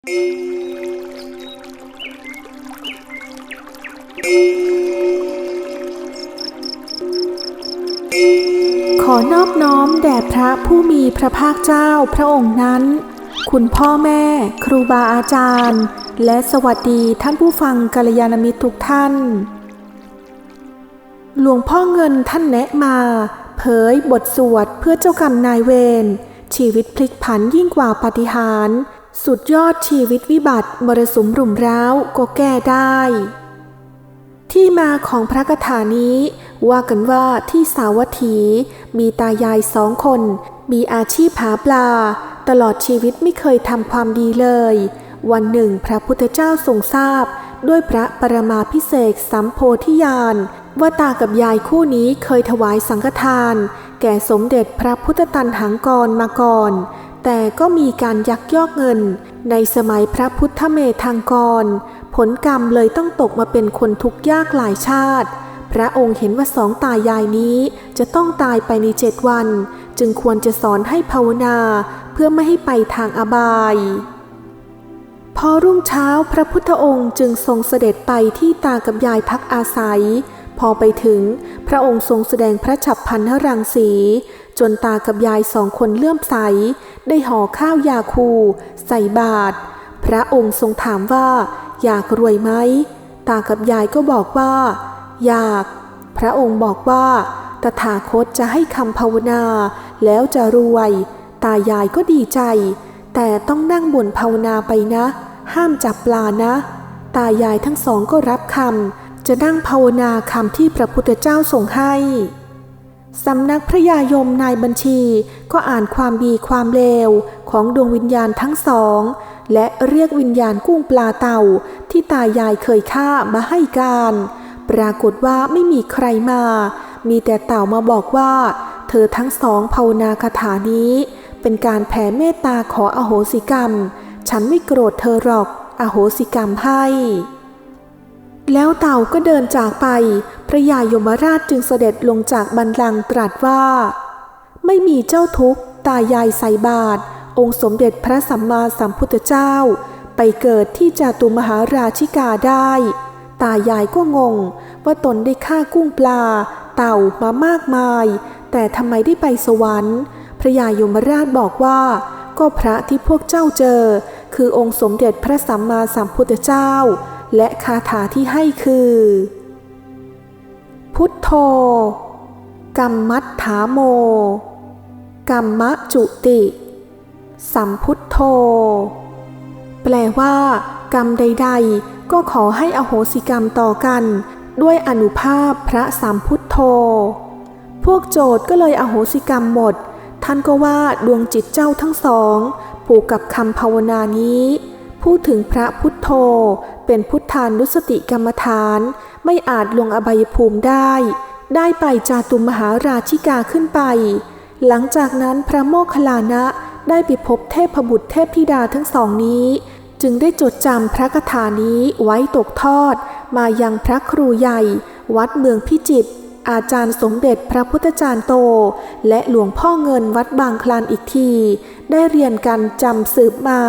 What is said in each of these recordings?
ขอนอบน้อมแด่พระผู้มีพระภาคเจ้าพระองค์นั้น คุณพ่อแม่ ครูบาอาจารย์ และสวัสดีท่านผู้ฟังกัลยาณมิตรทุกท่าน หลวงพ่อเงินท่านแนะมา เผยบทสวดเพื่อเจ้ากรรมนายเวรชีวิตพลิกผันยิ่งกว่าปาฏิหาริย์ สุดยอดชีวิตวิบัติมรสุมรุมร้าวก็แก้ได้ ที่มาของพระคาถานี้ ว่ากันว่าที่สาวัตถี มีตายายสองคน มีอาชีพหาปลา ตลอดชีวิตไม่เคยทำความดีเลย วันหนึ่งพระพุทธเจ้าทรงทราบ ด้วยพระปรมาพิเศษสัมโพธิญาณว่าตากับยายคู่นี้เคยถวายสังฆทาน แก่สมเด็จพระพุทธตันหังกรมาก่อน แต่ก็มีการยักยอกเงิน ในสมัยพระพุทธเมธังกร ผลกรรมเลยต้องตกมาเป็นคนทุกข์ยากหลายชาติ พระองค์เห็นว่าสองตายายนี้จะต้องตายไปในเจ็ดวัน จึงควรจะสอนให้ภาวนาเพื่อไม่ให้ไปทางอบาย พอรุ่งเช้าพระพุทธองค์จึงทรงเสด็จไปที่ตากับยายพักอาศัย พอไปถึงพระองค์ทรงแสดงพระฉับพันธรังสี จนตากับยายสองคนเลื่อมใส ได้ห่อข้าวยาคู ใส่บาตรพระองค์ทรงถามว่า อยากรวยไหม ตากับยายก็บอกว่า อยาก พระองค์บอกว่า ตถาคตจะให้คำภาวนา แล้วจะรวย ตายายก็ดีใจ แต่ต้องนั่งบ่นภาวนาไปนะ ห้ามจับปลานะ ตายายทั้งสองก็รับคำจะนั่งภาวนาคำที่พระพุทธเจ้าส่งให้ สำนักพระยายมนายบัญชีก็อ่านความดีความเลวของดวงวิญญาณทั้งสอง และเรียกวิญญาณกุ้งปลาเต่าที่ตายายเคยฆ่ามาให้การ ปรากฏว่าไม่มีใครมา มีแต่เต่ามาบอกว่า เธอทั้งสองภาวนาคาถานี้ เป็นการแผ่เมตตาขออโหสิกรรม ฉันไม่โกรธเธอหรอก อโหสิกรรมให้ แล้วเต่าก็เดินจากไป พระยายมราชจึงเสด็จลงจากบันลังตรัสว่า ไม่มีเจ้าทุกข์ตายายใส่บาตรองค์สมเด็จพระสัมมาสัมพุทธเจ้า ไปเกิดที่จตุมหาราชิกาได้ ตายายก็งง ว่าตนได้ฆ่ากุ้งปลา เต่ามามากมาย แต่ทำไมได้ไปสวรรค์ พระยายมราชบอกว่า ก็พระที่พวกเจ้าเจอ คือองค์สมเด็จพระสัมมาสัมพุทธเจ้า และคาถาที่ให้คือ พุทโธกัมมัฏฐาโมกัมมะจุติ สัมพุทโธ แปลว่า กรรมใด ๆ ก็ขอให้อโหสิกรรมต่อกัน ด้วยอนุภาพพระสัมพุทโธ พวกโจทย์ก็เลยอโหสิกรรมหมด ท่านก็ว่าดวงจิตเจ้าทั้งสอง ผูกกับคำภาวนานี้ พูดถึงพระพุทโธ เป็นพุทธานุสติกรรมฐาน ไม่อาจลงอบายภูมิได้ ได้ไปจาตุมหาราชิกาขึ้นไป หลังจากนั้นพระโมคคัลลานะได้ไปพบเทพบุตรเทพธิดาทั้งสองนี้ จึงได้จดจำพระคาถานี้ไว้ตกทอด มายังพระครูใหญ่ วัดเมืองพิจิตรอาจารย์สมเด็จพระพุทธจารย์โต และหลวงพ่อเงินวัดบางคลานอีกที ได้เรียนกันจำสืบมา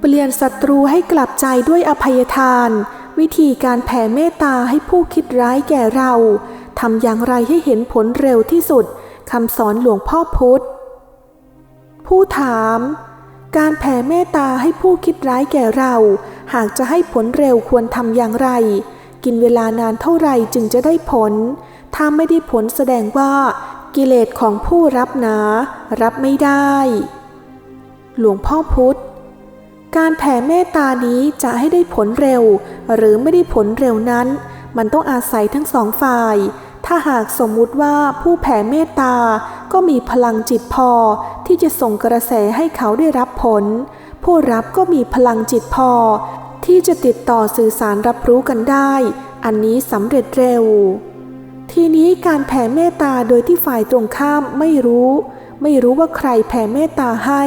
เปลี่ยนศัตรูให้กลับใจด้วยอภัยทาน วิธีการแผ่เมตตาให้ผู้คิดร้ายแก่เราทำอย่างไรให้เห็นผลเร็วที่สุดคำสอนหลวงพ่อพุธ ผู้ถาม การแผ่เมตตาให้ผู้คิดร้ายแก่เรา หากจะให้ผลเร็วควรทำอย่างไร กินเวลานานเท่าไหร่จึงจะได้ผล ถ้าไม่ได้ผลแสดงว่า กิเลสของผู้รับหนา รับไม่ได้ หลวงพ่อพุธ การแผ่เมตตานี้จะให้ได้ผลเร็ว หรือไม่ได้ผลเร็วนั้น มันต้องอาศัยทั้งสองฝ่าย ถ้าหากสมมุติว่าผู้แผ่เมตตาก็มีพลังจิตพอ ที่จะส่งกระแสให้เขาได้รับผล ผู้รับก็มีพลังจิตพอ ที่จะติดต่อสื่อสารรับรู้กันได้ อันนี้สำเร็จเร็ว ทีนี้การแผ่เมตตาโดยที่ฝ่ายตรงข้ามไม่รู้ ไม่รู้ว่าใครแผ่เมตตาให้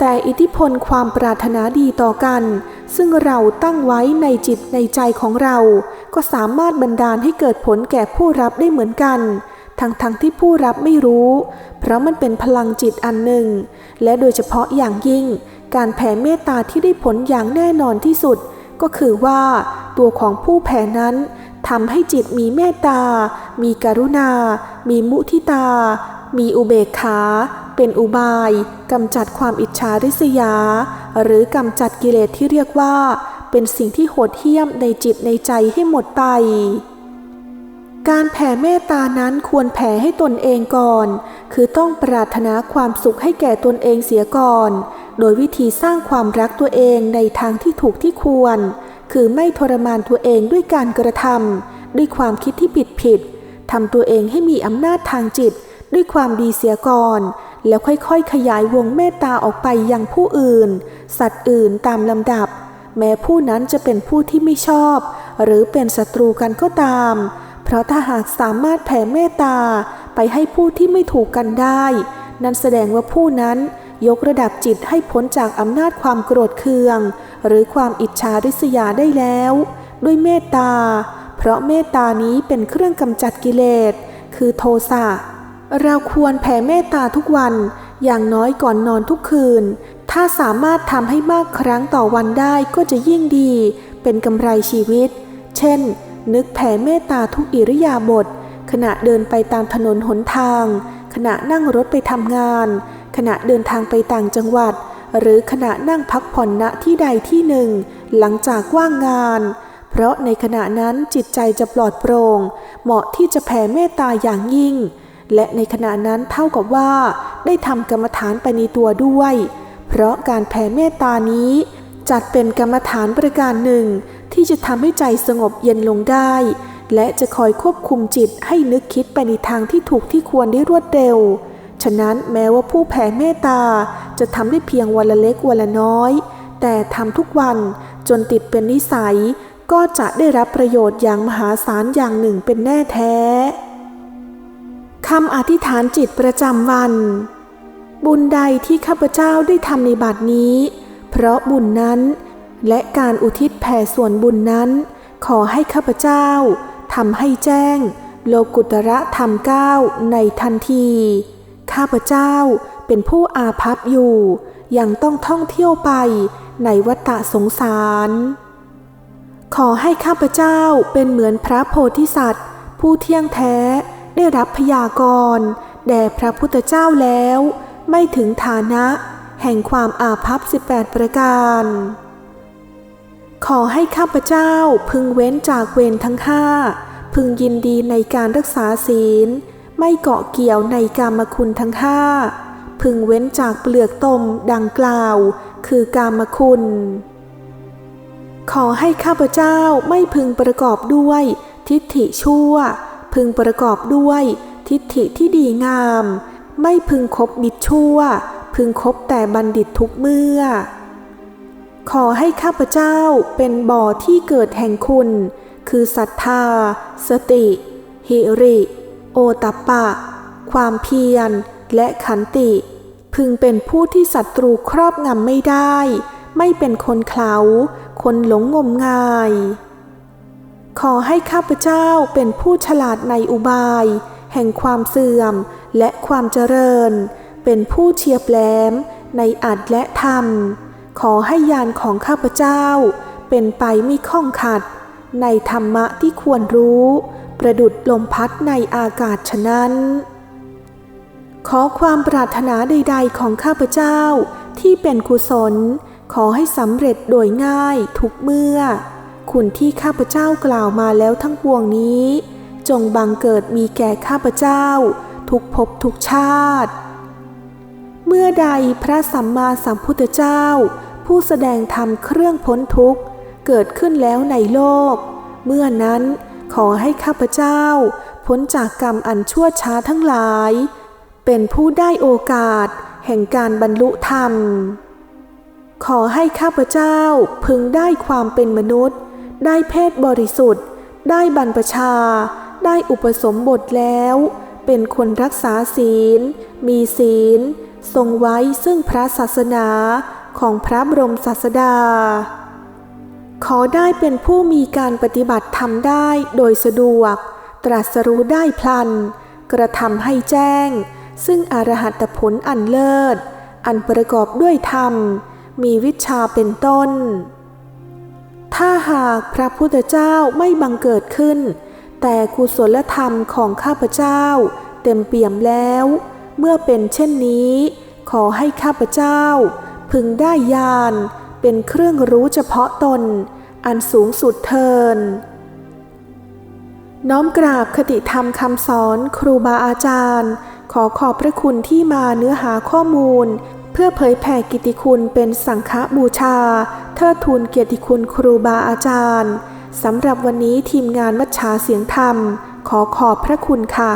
แต่อิทธิพลความปรารถนาดีต่อกัน ซึ่งเราตั้งไว้ในจิตในใจของเรา ก็สามารถบันดาลให้เกิดผลแก่ผู้รับได้เหมือนกัน ทั้งๆทที่ผู้รับไม่รู้ เพราะมันเป็นพลังจิตอันหนึ่ง และโดยเฉพาะอย่างยิ่ง การแผ่เมตตาที่ได้ผลอย่างแน่นอนที่สุด ก็คือว่าตัวของผู้แผ่นั้นทำให้จิตมีเมตตา มีกรุณา มีมุทิตา มีอุเบกขาเป็นอุบายกำจัดความอิจฉาริษยา หรือกำจัดกิเลสที่เรียกว่า เป็นสิ่งที่โหดเหี้ยมในจิตในใจให้หมดไป การแผ่เมตตานั้นควรแผ่ให้ตนเองก่อน คือต้องปรารถนาความสุขให้แก่ตนเองเสียก่อน โดยวิธีสร้างความรักตัวเองในทางที่ถูกที่ควร คือไม่ทรมานตัวเองด้วยการกระทำด้วยความคิดที่ผิดผิดทำตัวเองให้มีอำนาจทางจิต ด้วยความดีเสียก่อน แล้วค่อยๆ ขยายวงเมตตาออกไปยังผู้อื่น สัตว์อื่นตามลำดับ แม้ผู้นั้นจะเป็นผู้ที่ไม่ชอบ หรือเป็นศัตรูกันก็ตาม เพราะถ้าหากสามารถแผ่เมตตาไปให้ผู้ที่ไม่ถูกกันได้ นั่นแสดงว่าผู้นั้นยกระดับจิตให้พ้นจากอำนาจความโกรธเคือง หรือความอิจฉาริษยาได้แล้ว ด้วยเมตตา เพราะเมตตานี้เป็นเครื่องกำจัดกิเลส คือโทสะ เราควรแผ่เมตตาทุกวัน อย่างน้อยก่อนนอนทุกคืน ถ้าสามารถทำให้มากครั้งต่อวันได้ก็จะยิ่งดี เป็นกำไรชีวิต เช่น นึกแผ่เมตตาทุกอิริยาบถ ขณะเดินไปตามถนนหนทาง ขณะนั่งรถไปทำงาน ขณะเดินทางไปต่างจังหวัด หรือขณะนั่งพักผ่อนณที่ใดที่หนึ่ง หลังจากว่างงานเพราะในขณะนั้นจิตใจจะปลอดโปร่ง เหมาะที่จะแผ่เมตตาอย่างยิ่ง และในขณะนั้นเท่ากับว่าได้ทำกรรมฐานไปในตัวด้วย เพราะการแผ่เมตตานี้ จัดเป็นกรรมฐานประการหนึ่ง ที่จะทำให้ใจสงบเย็นลงได้ และจะคอยควบคุมจิตให้นึกคิดไปในทางที่ถูกที่ควรได้รวดเร็ว ฉะนั้นแม้ว่าผู้แผ่เมตตาจะทำได้เพียงวันละเล็กวันละน้อย แต่ทำทุกวันจนติดเป็นนิสัย ก็จะได้รับประโยชน์อย่างมหาศาลอย่างหนึ่งเป็นแน่แท้ คำอธิษฐานจิตประจำวัน บุญใดที่ข้าพเจ้าได้ทำในบัดนี้ เพราะบุญนั้นและการอุทิศแผ่ส่วนบุญนั้น ขอให้ข้าพเจ้าทำให้แจ้ง โลกุตระธรรมเก้าในทันที ข้าพเจ้าเป็นผู้อาภัพอยู่ ยังต้องท่องเที่ยวไปในวัฏสงสาร ขอให้ข้าพเจ้าเป็นเหมือนพระโพธิสัตว์ ผู้เที่ยงแท้ ได้รับพยากรณ์แด่พระพุทธเจ้าแล้ว ไม่ถึงฐานะแห่งความอาภัพ 18 ประการ ขอให้ข้าพเจ้าพึงเว้นจากเวรทั้งห้าพึงยินดีในการรักษาศีล ไม่เกาะเกี่ยวในกามคุณทั้งห้าพึงเว้นจากเปลือกตมดังกล่าว คือกามคุณ ขอให้ข้าพเจ้าไม่พึงประกอบด้วยทิฏฐิชั่ว พึงประกอบด้วย ทิฏฐิที่ดีงาม ไม่พึงคบมิตรชั่ว พึงคบแต่บัณฑิตทุกเมื่อ ขอให้ข้าพเจ้าเป็นบ่อที่เกิดแห่งคุณ คือศรัทธา สติ หิริ โอตปปะ ความเพียร และขันติ พึงเป็นผู้ที่ศัตรูครอบงำไม่ได้ ไม่เป็นคนเขาคนหลงงมงาย ขอให้ข้าพเจ้าเป็นผู้ฉลาดในอุบาย แห่งความเสื่อมและความเจริญ เป็นผู้เฉียบแหลมในอัดและธรรม ขอให้ยานของข้าพเจ้า เป็นไปไม่ข้องขัด ในธรรมะที่ควรรู้ ประดุดลมพัดในอากาศฉะนั้น ขอความปรารถนาใด ๆ ของข้าพเจ้าที่เป็นกุศล ขอให้สำเร็จโดยง่ายทุกเมื่อ คุณที่ข้าพเจ้ากล่าวมาแล้วทั้งปวงนี้ จงบังเกิดมีแก่ข้าพเจ้า ทุกภพทุกชาติ เมื่อใดพระสัมมาสัมพุทธเจ้า ผู้แสดงธรรมเครื่องพ้นทุกข์เกิดขึ้นแล้วในโลก เมื่อนั้นขอให้ข้าพเจ้า พ้นจากกรรมอันชั่วช้าทั้งหลาย เป็นผู้ได้โอกาส แห่งการบรรลุธรรมขอให้ข้าพเจ้าพึงได้ความเป็นมนุษย์ ได้เพศบริสุทธิ์ ได้บรรพชา ได้อุปสมบทแล้ว เป็นคนรักษาศีล มีศีล ทรงไว้ซึ่งพระศาสนาของพระบรมศาสดา ขอได้เป็นผู้มีการปฏิบัติธรรมได้โดยสะดวก ตรัสรู้ได้พลัน กระทำให้แจ้ง ซึ่งอรหัตผลอันเลิศ อันประกอบด้วยธรรม มีวิชาเป็นต้น ถ้าหากพระพุทธเจ้าไม่บังเกิดขึ้น แต่กุศลธรรมของข้าพเจ้า เต็มเปี่ยมแล้ว เมื่อเป็นเช่นนี้ ขอให้ข้าพเจ้า พึงได้ญาณเป็นเครื่องรู้เฉพาะตน อันสูงสุดเทิน น้อมกราบคติธรรมคำสอนครูบาอาจารย์ ขอขอบพระคุณที่มาเนื้อหาข้อมูล เพื่อเผยแผ่กิติคุณเป็นสังฆบูชา เทิดทูนเกียรติคุณครูบาอาจารย์สำหรับวันนี้ทีมงานมัชชาเสียงธรรม ขอขอบพระคุณค่ะ